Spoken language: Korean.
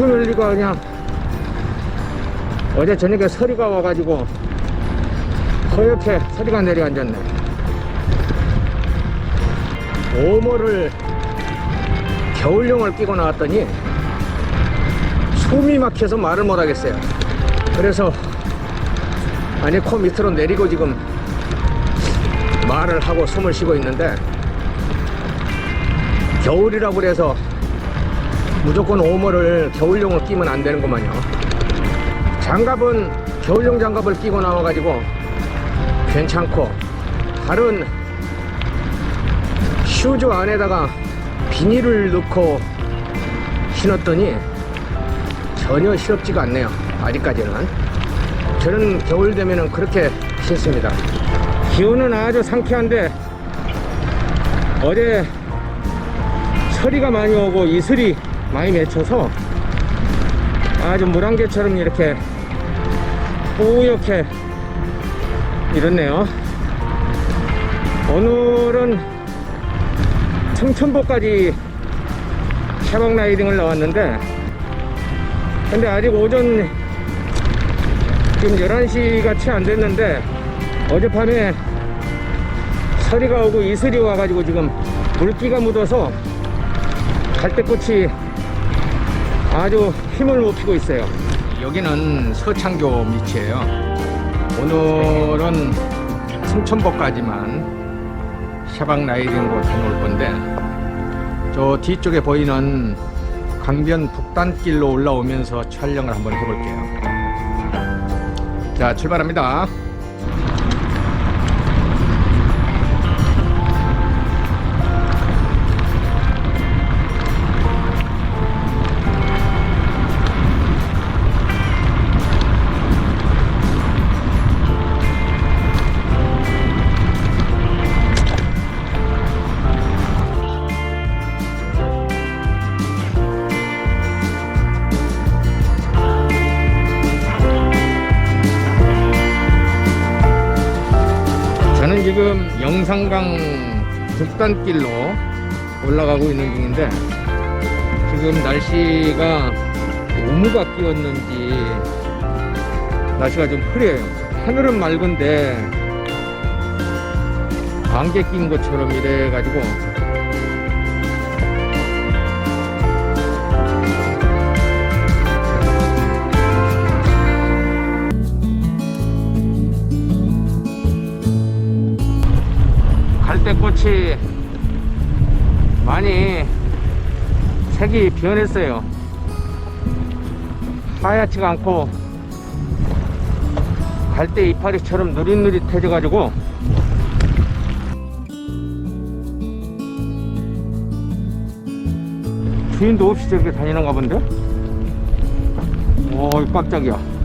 싱크 늘리가 그냥 어제 저녁에 서리가 와가지고 허옇게 서리가 내려앉았네. 오모를 겨울용을 끼고 나왔더니 숨이 막혀서 말을 못하겠어요. 그래서 아니 코 밑으로 내리고 지금 말을 하고 숨을 쉬고 있는데 겨울이라고 그래서 무조건 오모를 겨울용을 끼면 안 되는구만요. 장갑은 겨울용 장갑을 끼고 나와가지고 괜찮고 다른 슈즈 안에다가 비닐을 넣고 신었더니 전혀 시럽지가 않네요 아직까지는. 저는 겨울 되면은 그렇게 신습니다. 기온은 아주 상쾌한데 어제 서리가 많이 오고 이슬이 많이 맺혀서 아주 물안개처럼 이렇게 뿌옇게 이렇네요. 오늘은 청천보까지 샤방 라이딩을 나왔는데 근데 아직 오전 지금 11시가 채 안 됐는데 어젯밤에 서리가 오고 이슬이 와가지고 지금 물기가 묻어서 갈대꽃이 아주 힘을 못 피고 있어요. 여기는 서창교 밑이에요. 오늘은 승천보까지만 샤방 라이딩으로 다녀올 건데 저 뒤쪽에 보이는 강변 북단길로 올라오면서 촬영을 한번 해볼게요. 자 출발합니다 저는 지금 영산강 북단길로 올라가고 있는 중인데 지금 날씨가 우무가 끼었는지 날씨가 좀 흐려요. 하늘은 맑은데 안개 낀 것처럼 이래 가지고 갈대꽃이 많이 색이 변했어요 하얗지가 않고 갈대 이파리처럼 누릿누릿해져 가지고 주인도 없이 저렇게 다니는가 본데? 오 깜짝이야